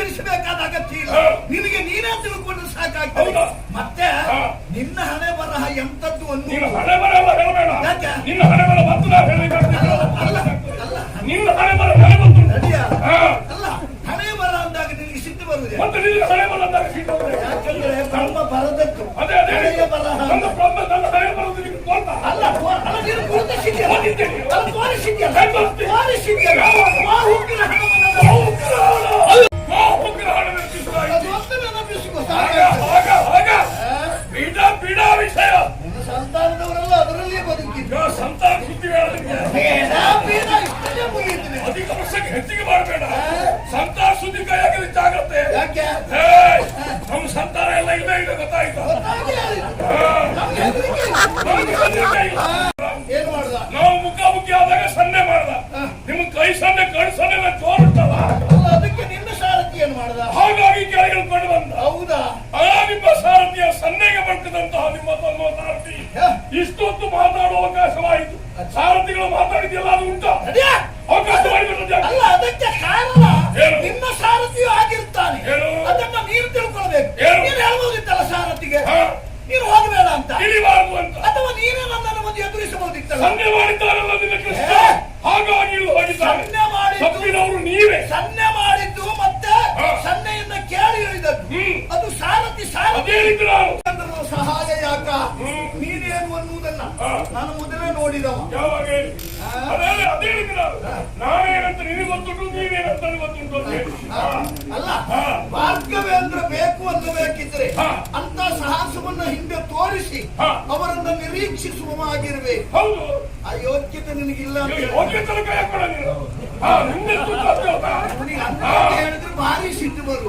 ಎಚ್ಚರಿಸಬೇಕಾದ ಅಗತ್ಯ ಇಲ್ಲ ನಿನಗೆ ನೀನೇ ತಿಳ್ಕೊಂಡು ಸಾಕಾಗ್ತದೆ. ಮತ್ತೆ ನಿನ್ನ ಹಣೆ ಬರಹ ಎಂತದ್ದು ಒಂದು ಹಣೆ ಬರಹ ಯಾಕೆ? ನಿನ್ನ ಅಲ್ಲ ಅಲ್ಲ ಅಲ್ಲ. ಅಂದಾಗ ನಿನಗೆ ಸಿಟ್ಟು ಬರುವುದೇ? ಮತ್ತೆ ನಿನ್ನ ಯಾಕಂದ್ರೆ ಬ್ರಹ್ಮ ಅದೇ ಅಲ್ಲ ಅಲ್ಲ ಅಲ್ಲ ಹಣವನ್ನು ನನ್ನ ಸಂತಾನದವರೆಲ್ಲ ಅದರಲ್ಲಿಯೇ ಬದುಕಿ ಸಂತಾನ ಸುದ್ದಿ ಸನ್ನೆ ಮಾಡಿದ್ದಾರಲ್ಲ ನಿನ್ನ ಕೃಷ್ಣ ಹಾಗಾಗಿ ಇಳಿದು ಹೋಗಿದ್ದಾರೆ ಸನ್ನೆ ಮಾಡಿ ತಪ್ಪಿನವರು ನೀವೇ. ಸನ್ನೆ ಮಾಡಿದ್ದು ಮತ್ತೆ ಸನ್ನೆಯನ್ನ ಕೇಳಿ ಹೇಳಿದದ್ದು ಅದು ಸಾರತಿ ಸಾರಥಿ. ಸಹಾಯ ಯಾಕ ನೀ ನಾನು ಮೊದಲೇ ನೋಡಿದವ. ಯಾವಾಗ ಅದೇ ಅದೇ ಬೇಕು ಅಂತ ಬೇಕಿದ್ರೆ ಅಂತ ಸಾಹಸವನ್ನ ಹಿಂದೆ ತೋರಿಸಿ ಅವರನ್ನ ನಿರೀಕ್ಷಿಸುವ ಆಗಿರ್ಬೇಕು ಹೌದು. ಆ ಯೋಗ್ಯತೆ ನಿನಗಿಲ್ಲ ಯೋಗ್ಯತೆ ಹೇಳಿದ್ರೆ ಭಾರಿ ಸಿಟ್ಟು ಬರು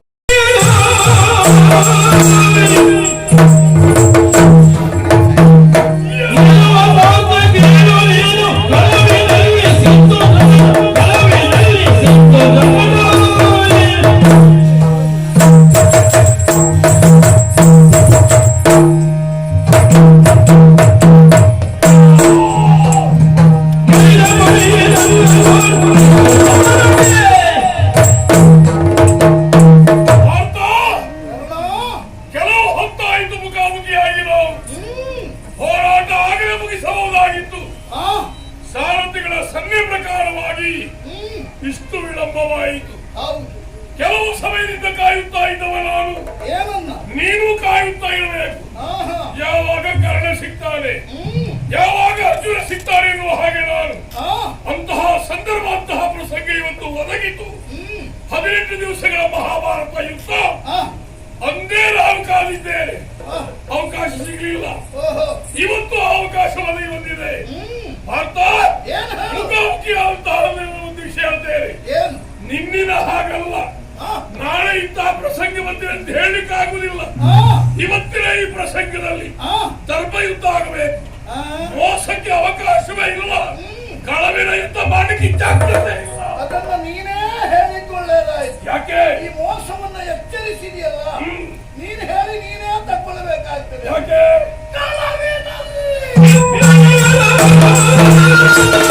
Thank you.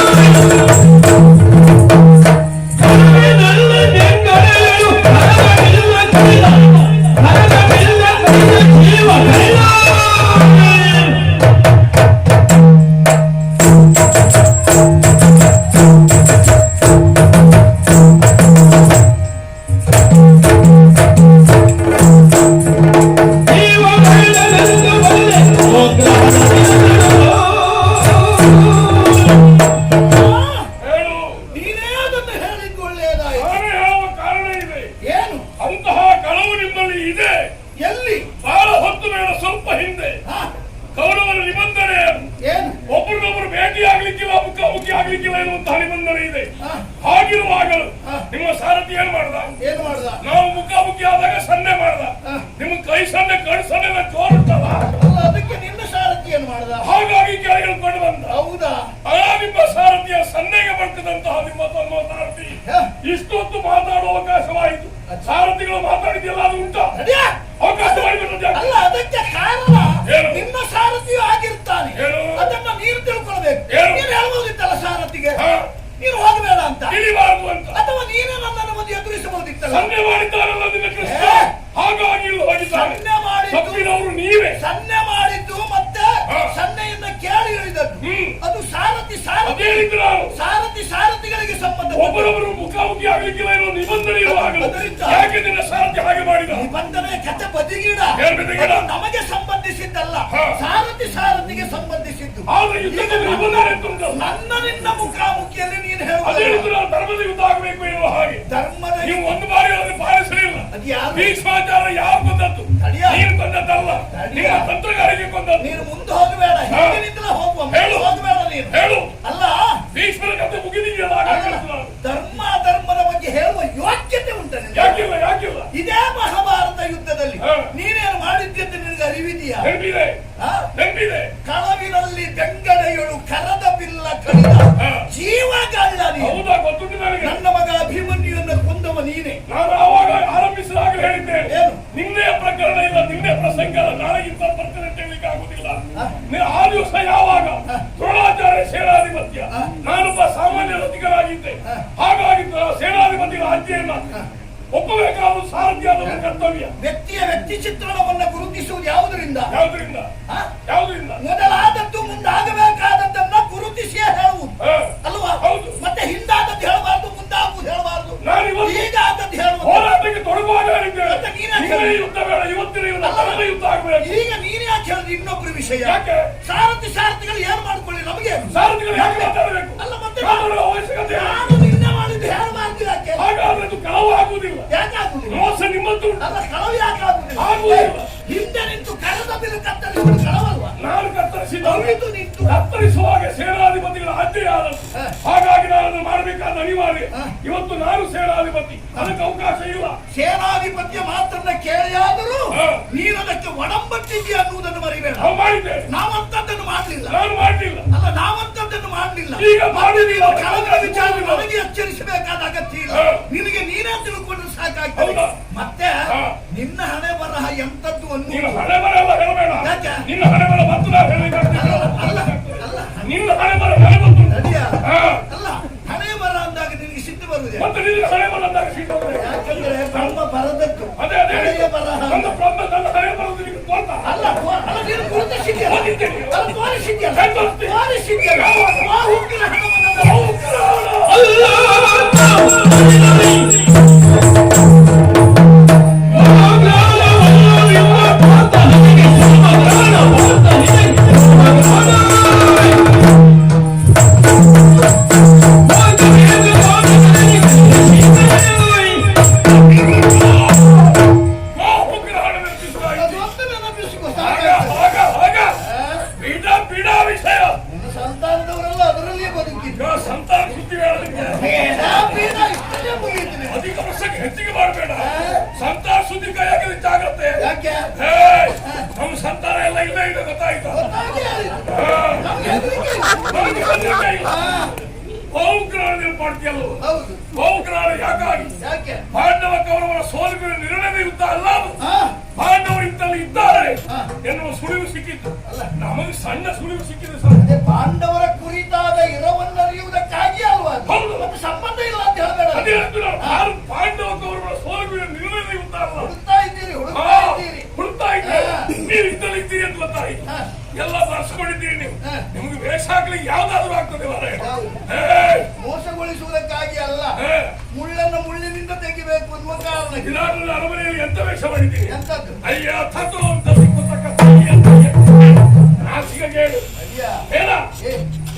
ಮಾಡಿದ ಕಥೆ ಬದಿಗಿಡ? ನಮಗೆ ಸಂಬಂಧಿಸಿದ್ದಲ್ಲ. ಸಾರಥಿ ಸಾರಥಿಗೆ ಸಂಬಂಧಿಸಿದ್ದು. ಆದ್ರೆ ಯುದ್ಧದಲ್ಲಿ ನಿಬಂಧನೆ ಅಂತ ಉಂಟಲ್ಲ ನನ್ನ ನಿನ್ನ ಮುಖಾಮುಖಿಯಲ್ಲಿ ನೀನು ಹೇಳಿದ್ರು ಧರ್ಮದ ಯುದ್ಧ ಆಗಬೇಕು ಎನ್ನುವ ಹಾಗೆ. ಧರ್ಮದ ನೀವು ಒಂದು ಬಾರಿ ಅದನ್ನು ಪಾಲಿಸಲಿಲ್ಲ ಭೀಷ್ಮಾಚಾರ ಯಾರು ಬಂದದ್ದು. ನೀನು ಕೊಂದದ್ದಲ್ಲ ಕರ್ತವ್ಯ. ವ್ಯಕ್ತಿಯ ವ್ಯಕ್ತಿ ಚಿತ್ರಣವನ್ನು ಗುರುತಿಸುವುದು ಯಾವುದರಿಂದ? ಯಾವುದರಿಂದ? ಯಾವುದರಿಂದ? ಮೊದಲಾದದ್ದು ಮುಂದಾಗಬೇಕಾದದ್ದನ್ನ ಗುರುತಿಸಿಯೇ ಹೇಳುವುದು. ಅಲ್ವಾ? ಹೌದು. ಮತ್ತೆ ಹಿಂದಾದದ್ದು ಹೇಳಬಾರ್ದು ಮುಂದಾಗುವುದು ಹೇಳಬಾರ್ದು. ಈಗ ಆದದ್ದು ಹೇಳುವುದು. ಹೋರಾಟಕ್ಕೆ ತೊಡಗುವಾಗ ನೀನೇ ಯುದ್ಧ ಬೇಡ ಇವತ್ತಿನ ಯುದ್ಧ ಆಗಬೇಕು. ಈಗ ನೀನೇ ಯಾಕೆ ಹೇಳಿದ್ರೆ ಇನ್ನೊಬ್ಬರ ವಿಷಯ. ಯಾಕೆ? ಸಾರಥಿ ಸಾರಥಿಗಳು ಏನ್ ಮಾಡ್ಕೊಳ್ಳಿ? ನಮಗೆ ಸಾರಥಿಗಳು ಯಾಕೆ? ಮಾತಾಡಬೇಕು? ಅಲ್ಲ ಮತ್ತೆ ಅವಶ್ಯಕತೆ. ನಾನು ನಿನ್ನೆ ಮಾಡಿದ್ದು ಹೇಳಬಾರ್ದು. ಹಾಗಾದ್ರೆ ಅದು ಕಳವು ಆಗುವುದಿಲ್ಲ ಯಾಕೆ ಆಗುದಿಲ್ಲ ಮೋಸ ನಿಮ್ಮದ್ದು. ಅಲ್ಲ ಕಳವು ಯಾಕೆ ಆಗುವುದಿಲ್ಲ. ಹಿಂದೆ ನಿಂತು ಕಳವಲ್ವಾ? ನಾನು ಕತ್ತರಿಸಿದ ಅವಿತು ನಿಂತು. ಕತ್ತರಿಸುವಾಗ ಸೇನಾಧಿಪತಿಗಳ ಆಜ್ಞೆಯಾದದ್ದು ಹ. ಹಾಗಾಗಿ ನಾನು ಮಾಡಬೇಕಾದ ಅನಿವಾರ್ಯ. ಇವತ್ತು ನಾನು ಸೇನಾಧಿಪತಿ. ಅದಕ್ಕೆ ಅವಕಾಶ ಇಲ್ಲ. ಸೇನಾಧಿಪತ್ಯ ಮಾತ್ರನ ಕೇಳಿಯಾದರೂ. ನೀನದಕ್ಕೆ ಒಡಂಬಟ್ಟಿದ್ಯಾ ಅನ್ನುವುದನ್ನು ಮರಿಬೇಡ. ನಾವು ಮಾಡಿದ್ದೇವೆ. ನಾವಂತದ್ದನ್ನು ಮಾಡ್ಲಿಲ್ಲ. ನಾನು ಮಾಡಲಿಲ್ಲ. ಅಲ್ಲ ನಾವಂತದ್ದನ್ನು ಮಾಡಲಿಲ್ಲ ಈಗ ಮಾಡಿದಿಲ್ಲ ಕಳೆದ ವಿಚಾರ ನನಗೆ ಎಚ್ಚರಿಸಬೇಕಾದ ಅಗತ್ಯ ಇಲ್ಲ. ನಿನಗೆ ನೀನೇ ತಿಳ್ಕೊಂಡ್ರೆ ಸಾಕಾಗ್ತದೆ? ಮತ್ತೆ. ನಿನ್ನ ಹಣೆ ಬರಹ ಎಂತದ್ದು ಅನ್ನು ಹಣೆ ಬರ ಎಲ್ಲ ಹೇಳಬೇಡ ಯಾಕೆ? ನಿನ್ನ ಹಣೆ ಬರ ಮತ್ತು ನಾವು ಹೇಳಬೇಕಾಗ್ತದೆ. ಅಲ್ಲ, ಅಲ್ಲ. ನಿನ್ನ ಹಣೆ ಬರ ನನಗೆ ಗೊತ್ತು ನಡಿಯ ಅಲ್ಲ ಹಣೆ ಬರ ಅಂದಾಗ ನಿನಗೆ ಸಿಟ್ಟು ಬರುವುದೇ ಮತ್ತೆ ನಿನ್ನ ಹಣೆ ಬರ ಅಂದಾಗ ಸಿಟ್ಟು ಬರ್ತದೆ. ಯಾಕಂದ್ರೆ ಬ್ರಹ್ಮ ಬರದದ್ದು ಅದೇ ಅದೇ ಹಣೆಯ ಬರಹ ನನ್ನ ಬ್ರಹ್ಮ ನನ್ನ ಹಣೆ ಬರೋದು ನಿನಗೆ ಗೊತ್ತಾ? ಅಲ್ಲ ಅಲ್ಲ ನೀನು ಗೊತ್ತಿದ್ದೇನೆ. ಅಲ್ಲ Товарищи, нет! Товарищи, нет! ಬಹುಗ್ರಹಣ ಹೌದು. ಬಹುಗ್ರಹಣ ಯಾಕಾಗಿ? ಯಾಕೆ? ಪಾಂಡವ ಕೌರವರ ಸೋಲಿನ ನಿರ್ಣಯ ಯುದ್ಧ ಅಲ್ಲ? ಪಾಂಡವರು ಇದ್ದಾರೆ. ಎನ್ನುವ ಸುಳಿವು ಸಿಕ್ಕಿತ್ತು. ನಮಗೆ ಸಣ್ಣ ಸುಳಿವು ಸಿಕ್ಕಿದೆ ಸರ್. ಪಾಂಡವರ ಕುರಿತಾದ ಇರವನ್ನರಿಯುವುದಕ್ಕಾಗಿ ಅಲ್ವಾ? ಹೌದು. ಮತ್ತೆ ಸಂಬಂಧ ಇಲ್ಲ ಅಂತ ಹೇಳಬೇಡ. ಅದೇ ನಾನು. ಪಾಂಡವ ಕೌರವರ ಸೋಲಿನ ನಿರ್ಣಯ ಯುದ್ಧ ಅಲ್ಲ? ಹುಡುಕ್ತಾ ಇದ್ದೀರಿ ಇದ್ದೀರಿ. ಇದ್ದೀರಿ ಅಂತ ಗೊತ್ತಾಯ್ತು. ಎಲ್ಲ ಬರ್ಸ್ಕೊಂಡಿದ್ದೀರಿ ನೀವು. ನಿಮ್ಗೆ ವೇಷ ಹಾಕ್ಲಿಕ್ಕೆ ಯಾವ್ದಾದ್ರು ಆಗ್ತದೆ ಮೋಸಗೊಳಿಸುವುದಕ್ಕಾಗಿ ಅಲ್ಲ. ಮುಳ್ಳನ್ನು ಮುಳ್ಳಿನಿಂದ ತೆಗಿಬೇಕು ಅನ್ನುವ ಕಾರಣ ಇದಾದ್ರೂ ಅರಮನೆಯಲ್ಲಿ ಎಂತ ವೇಷ ಮಾಡಿದ್ದೀರಿ? ಅಯ್ಯ ತತ್ವ ಅಂತ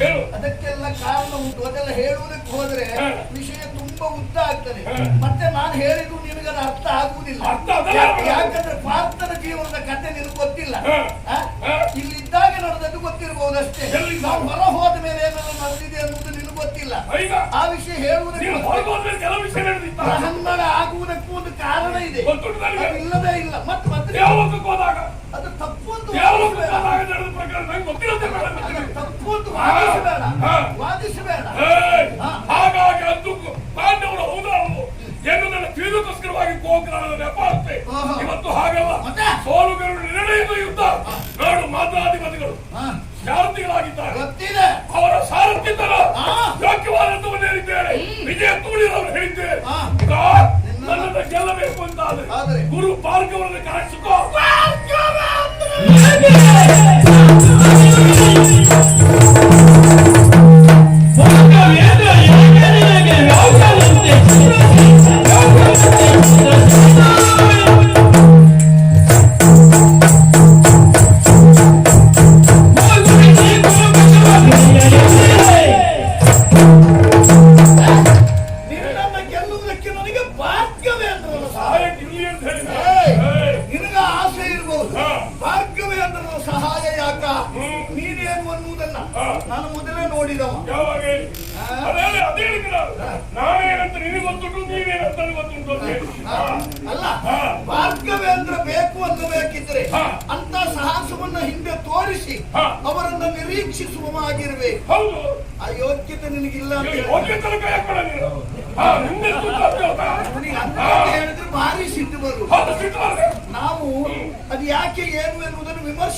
ಹೇಳು. ಅದಕ್ಕೆಲ್ಲ ಕಾರಣ ಉಂಟು. ಅದೆಲ್ಲ ಹೇಳುವುದಕ್ಕೆ ಹೋದ್ರೆ ವಿಷಯ ತುಂಬಾ ಉದ್ದ ಆಗ್ತದೆ. ಮತ್ತೆ ನಾನು ಹೇಳಿದ್ರು ನಿಮಗೆ ಅರ್ಥ ಆಗುವುದಿಲ್ಲ. ಯಾಕಂದ್ರೆ ಪಾರ್ಥನ ಜೀವನದ ಕಥೆ ನಿನಗೆ ಗೊತ್ತಿಲ್ಲ. ಇಲ್ಲಿದ್ದಾಗ ನಡೆದದ್ದು ಗೊತ್ತಿರಬಹುದಷ್ಟೇ. ಅಷ್ಟೇ ನಾವು ಹೊರ ಹೋದ ಮೇಲೆ ಏನಾದ್ರು ನಡೆದಿದೆ ಅನ್ನೋದು ನಿನಗೆ ಗೊತ್ತಿಲ್ಲ. ಆ ವಿಷಯ ಹೇಳುವುದಕ್ಕೆ ಕನ್ನಡ ಆಗುವುದಕ್ಕೂ ಒಂದು ಕಾರಣ ಇದೆ. ಇಲ್ಲದೇ ಇಲ್ಲ. ಮತ್ತೆ ಮತ್ತೆ ಅದು ತಪ್ಪು ಅಂತ ತಪ್ಪು ಅಂತ ವಾದಿಸಬೇಡ. ವಾದಿಸಬೇಡ. ಹಾಗಾಗಿ ಅದು ಪಾಂಡವರು ಹೌದಲ್ವೋ ಎನ್ನುವುದನ್ನು ತಿಳಿದಕ್ಕೋಸ್ಕರವಾಗಿ ಗೋಗ್ರಹದ ನೆಪಾಡುತ್ತೆ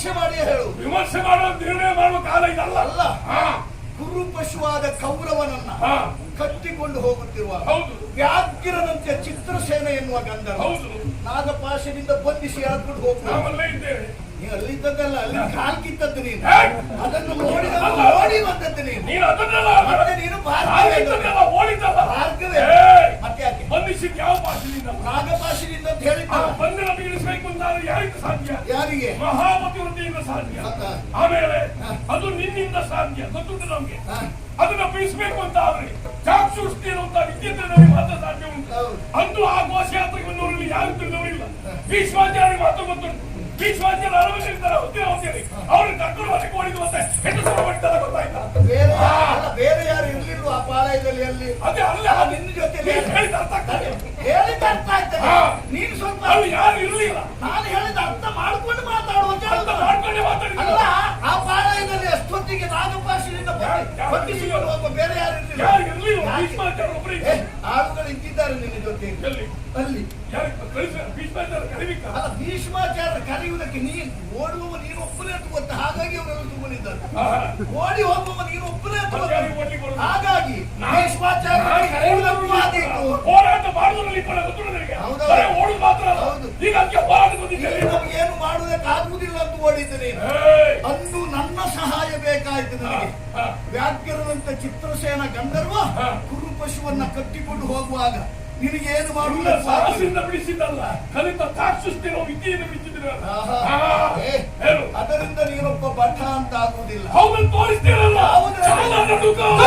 ವಿಮರ್ಶೆ ಮಾಡಿ ಹೇಳು. ವಿಮರ್ಶೆ ಮಾಡೋ ನಿರ್ಣಯ ಮಾಡುವ ಕಾಲ ಇದಲ್ಲ. ಅಲ್ಲ. ಗುರು ಪಶುವಾದ ಕೌರವನನ್ನ ಕಟ್ಟಿಕೊಂಡು ಹೋಗುತ್ತಿರುವ ಹೌದು. ಚಿತ್ರಸೇನೆ ಎನ್ನುವ ಗಂಧ ಹೌದು. ನಾಗಪಾಶದಿಂದ ಬಂಧಿಸಿ ಎಳ್ಕೊಂಡು ಹೋಗುವ. ನೀವು ಅಲ್ಲಿದ್ದದ್ದಲ್ಲ ಅಲ್ಲಿ ಕಾಲ್ ಕಿತ್ತದ್ದು ನೀನು? ಅದನ್ನು ನೋಡಿ. ನೋಡಿ ಬಂದದ್ದು ನೀನು. ನೀನು ಭಾರ್ಗವೇ ಏಯ್! ಯಾವ ಭಾಷೆಯಿಂದ ರಾಗ ಭಾಷೆಯಿಂದ ಅಂತ ಆ ಹೇಳಿದ್ದಲ್ಲ ಬಂಧನ ಬೀಳಿಸಬೇಕು ಅಂತಾದ್ರೆ ಯಾರಿಂದ ಸಾಧ್ಯ? ಯಾರಿಗೆ? ಮಹಾಮತಿ ವೃದ್ಧಿಯಿಂದ ಸಾಧ್ಯ. ಆಮೇಲೆ ಅದು ನಿನ್ನಿಂದ ಸಾಧ್ಯ. ಗೊತ್ತುಂಟು ನಮ್ಗೆ? ಅದನ್ನ ಬೀಳಿಸಬೇಕು ಅಂತ ಆದ್ರೆ ಚಾಕ್ಷುಷ್ಟಿ ಅಂತ ವಿದ್ಯುತ್ ನಮಗೆ ಮಾತ್ರ ಸಾಧ್ಯ ಉಂಟು. ಅಂದು ಆ ಘೋಷಯಾತ್ರೆಗೆ ಬಂದವರಲ್ಲಿ ಯಾರು ತಿಳಿದವರಿಲ್ಲ ಭೀಷ್ಮಾಚಾರ್ಯ ಮಾತು ಗೊತ್ತುಂಟು. ಭೀಷ್ಮಾಚಾರ್ಯ ಅರವತ್ತಿರ್ತಾರೆ ಹೊತ್ತಿನ ಹೊತ್ತಿರಿ ಅವ್ರನ್ನ ಕರ್ಕೊಂಡು ಹೊರಗೆ ಓಡಿದು ಮತ್ತೆ ಹೆಣ್ಣು ಸಲ ಗೊತ್ತಾಯ್ತಾ ಬೇರೆ ಯಾರು- ಅಲ್ಲ, ಬೇರೆ ಯಾರು ಇರ್ಲಿಲ್ವ ಆ ಪಾಳಯದಲ್ಲಿ? ಅಲ್ಲಿ ಅದೇ ಅಲ್ಲ ನಿನ್ನ ಜೊತೆಲಿ ನೀನು ಹೇಳಿದ ಅರ್ಥ ಆಗ್ತದೆ ಹೇಳಿದ ಅರ್ಥ ಆಯ್ತದೆ ಹಾ. ನೀನು ಸ್ವಲ್ಪ ಅಲ್ಲಿ ಯಾರು ಇರ್ಲಿಲ್ಲ. ನಾನು ಹೇಳಿದ ಅರ್ಥ ಮಾಡ್ಕೊಂಡು ಮಾತಾಡುವಂತ ಅಂತ ಮಾಡ್ಕೊಂಡೆ ಮಾತಾಡಿದ್ರು ಅಲ್ಲ ಆ ಪಾಳಯದಲ್ಲಿ ಅಷ್ಟೊತ್ತಿಗೆ ನಾಗಪಾಶದಿಂದ ಯಾರು- ಯಾರು ಬಂಧಿಸಿಕೊಂಡು ಬೇರೆ ಯಾರು ಇರ್ಲಿಲ್ಲ? ಯಾರು ಇರ್ಲಿಲ್ಲ? ಯಾಕೆ? ಭೀಷ್ಮಾಚಾರ್ಯ ಒಬ್ಬರೇ ಏ, ಆಳುಗಳು ಇದ್ದಿದ್ದಾರೆ ನಿನ್ನ ಜೊತೆ ಎಲ್ಲಿ? ಅಲ್ಲಿ ಭೀಷ್ಮಾಚಾರ್ಯ ಕರೆಯುವುದಕ್ಕೆ ನೀನು ಓಡುವವ ನೀನು ಒಬ್ಬನೇ ಅಂತ ಗೊತ್ತು ಹಾಗಾಗಿ ಅವರೆಲ್ಲ ತುಂಬಿದ್ದಾರೆ ಓಡಿ ಹೋಗುವವ ನೀನು ಒಬ್ಬನೇ ಅಂತ? ಹಾಗಾಗಿ ಭೀಷ್ಮಾಚಾರ್ಯ ಕರೆಯುವುದಕ್ಕೂ ಆದೀತು ಹೋರಾಟ ಮಾಡುವುದರಲ್ಲಿ ಓಡುದು ಮಾತ್ರ. ಹೌದು. ಈಗ ಅದಕ್ಕೆ ಹೋರಾಟ ಬಂದಿದ್ದೇವೆ ಏನು ಮಾಡುವುದಕ್ಕೆ ಆಗುವುದಿಲ್ಲ ಅಂತ ಓಡಿದ್ದೇನೆ ಅಂದು ನನ್ನ ಸಹಾಯ ಬೇಕಾಯ್ತು ನನಗೆ. ವ್ಯಾಘ್ರನಂತ ಚಿತ್ರಸೇನ ಗಂಧರ್ವ ಗುರುಪಶುವನ್ನ ಕುರು ಪಶುವನ್ನ ಕಟ್ಟಿಕೊಂಡು ಹೋಗುವಾಗ ನಿನಗೇನು ಏನು ಮಾಡುವುದಕ್ಕೆ ಸಾಹಸದಿಂದ ಬಿಡಿಸಿದ್ದಲ್ಲ. ಕಲಿತ ಚಾಕ್ಷುಷ್ಟಿರೋ ವಿದ್ಯೆಯನ್ನು ಬಿಚ್ಚಿದ್ರೆ ಆಹಾ. ಏ, ಹೇಳು. ಅದರಿಂದ ನೀನೊಬ್ಬ ಭಟ ಅಂತ ಆಗುವುದಿಲ್ಲ ಅವನು ತೋರಿಸ್ತೀರಲ್ಲ? ಹೌದು.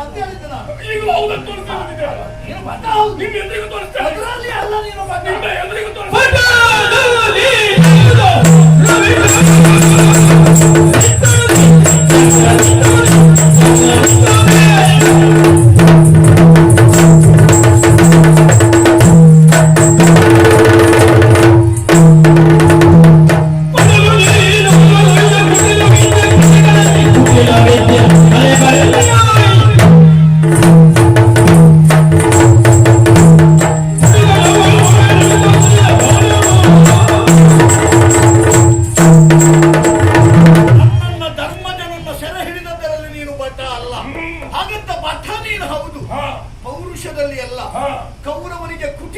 ಅಂತ ಹೇಳಿದ್ದೆ ನಾನು ಈಗಲೂ ಹೌದಂತ ತೋರಿಸ್ತಾ ಬಂದಿದ್ದೆ. ನೀನು ಭಟ ಹೌದು. ನಿಮ್ಮ ಎದುರಿಗೂ ತೋರಿಸ್ತೇನೆ ಅದರಲ್ಲಿ ಅಲ್ಲ ನೀನು ಭಟ ನಿನ್ನ ಎದುರಿಗೂ ತೋರಿಸ್ತೇನೆ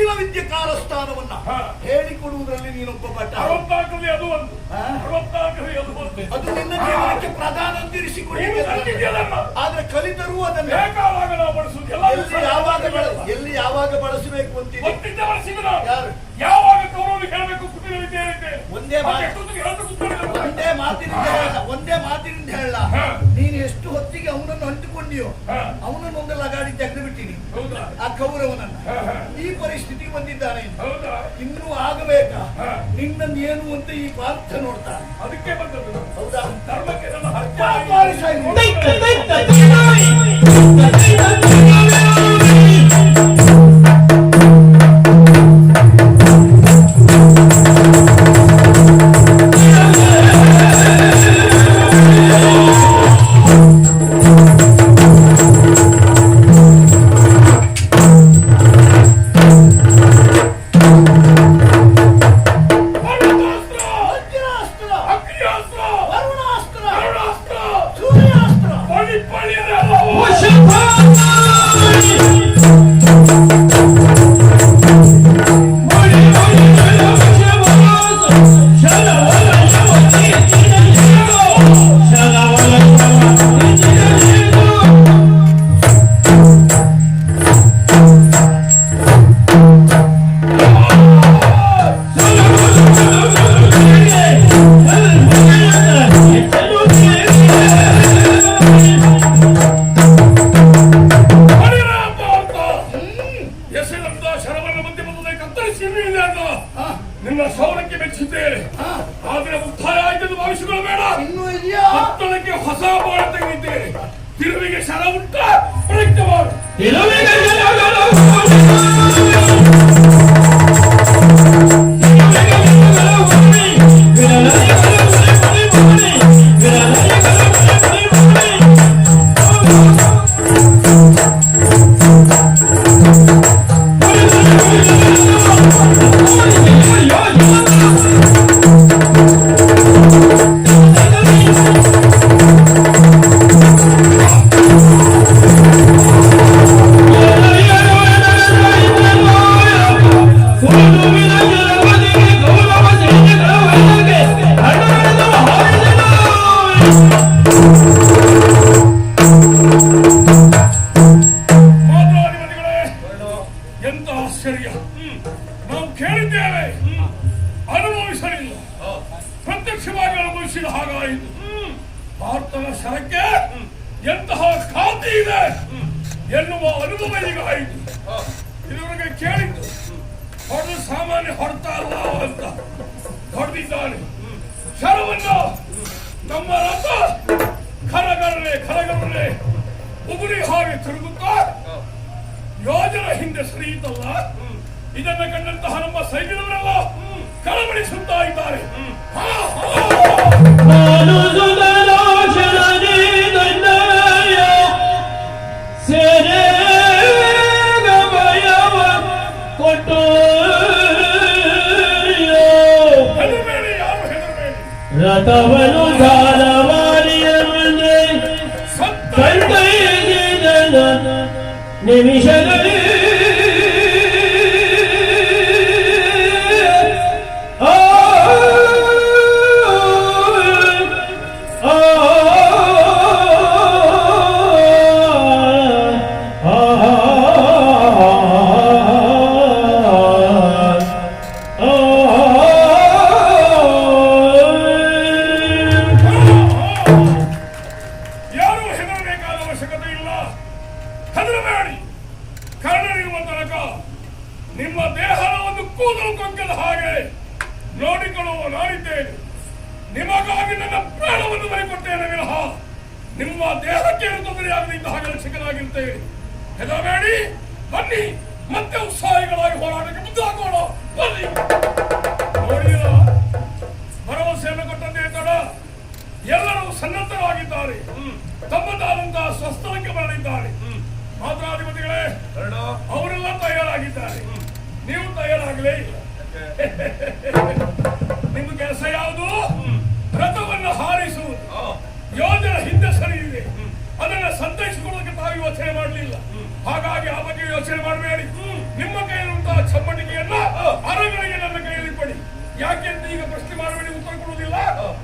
ಅಖಿಲ ವಿದ್ಯೆ ಕಾಲಸ್ಥಾನವನ್ನ ಹೇಳಿಕೊಡುವುದರಲ್ಲಿ ನೀನೊಬ್ಬ ಭಟ ಅರವತ್ತಾಗಲಿ ಅದು ಒಂದು. ಅರವತ್ತಾಗಲಿ ಅದು ಒಂದು. ಅದು ನಿನ್ನ ಜೀವನಕ್ಕೆ ಪ್ರಧಾನ ಅಂತಿರಿಸಿಕೊಳ್ಳಿ ಆದ್ರೆ ಕಲಿತರು ಅದನ್ನು. ಯಾವಾಗ ನಾವು ಬಳಸುವುದು. ಯಾವಾಗ ಎಲ್ಲಿ ಯಾವಾಗ ಬಳಸಬೇಕು ಅಂತ ಯಾವಾಗ ಕೌರವರು ಹೇಳಬೇಕು ಕುಟುಂಬ ಒಂದೇ ಮಾತಿನಿಂದ ಒಂದೇ ಮಾತಿನಿಂದ ಹೇಳ. ಎಷ್ಟು ಹೊತ್ತಿಗೆ ಅವನನ್ನು ಅಂಟಿಕೊಂಡಿಯೋ ಅವನನ್ನು ಮುಂದೆ ಲಗಾಡಿ ತೆಗೆದು ಬಿಟ್ಟಿನಿ ಆ ಕೌರವನನ್ನ. ಈ ಪರಿಸ್ಥಿತಿಗೆ ಬಂದಿದ್ದಾನೆ ಇನ್ನೂ ಆಗಬೇಕಾ? ನಿನ್ನನ್ನು ಏನು ಅಂತ ಈ ಪಾರ್ಥ ನೋಡ್ತಾ? ಅದಕ್ಕೆ ಬಂದದ್ದು ಹೌದಾ? ಧರ್ಮಕ್ಕೆ ನಮ್ಮ ¡Vamos! ¡Vamos! ¡Vamos! ರಥವನ್ನು ದಾನ ಮಾಡಿಯ ಮುಂದೆ ಸಂತೈದ ನಿಮಿಷ ನಿಮ್ಮ ಕೆಲಸ ಯಾವುದು? ರಥವನ್ನು ಹಾರಿಸುವುದು. ಯೋಜನೆ ಹಿಂದೆ ಸರಿಯಿದೆ. ಅದನ್ನ ಸಂತೈಸಿಕೊಳ್ಳೋಕೆ ತಾವು ಯೋಚನೆ ಮಾಡಲಿಲ್ಲ. ಹಾಗಾಗಿ ಆ ಬಗ್ಗೆ ಯೋಚನೆ ಮಾಡಬೇಡಿ. ನಿಮ್ಮ ಕೈಯಲ್ಲಿರುವಂತಹ ಚಪ್ಪಟಿಕೆಯನ್ನ ಅರಗಳಿಗೆ ನನ್ನ ಕೈಯಲ್ಲಿ ಕೊಡಿ. ಅಂತ ಈಗ ಪ್ರಶ್ನೆ ಮಾಡಬೇಡಿ ಉತ್ತರ ಕೊಡುವುದಿಲ್ಲ.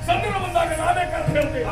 ಸಂದರ್ಭ ಬಂದಾಗ ನಾನೇ ಕಾರಣ ಹೇಳ್ತೇನೆ.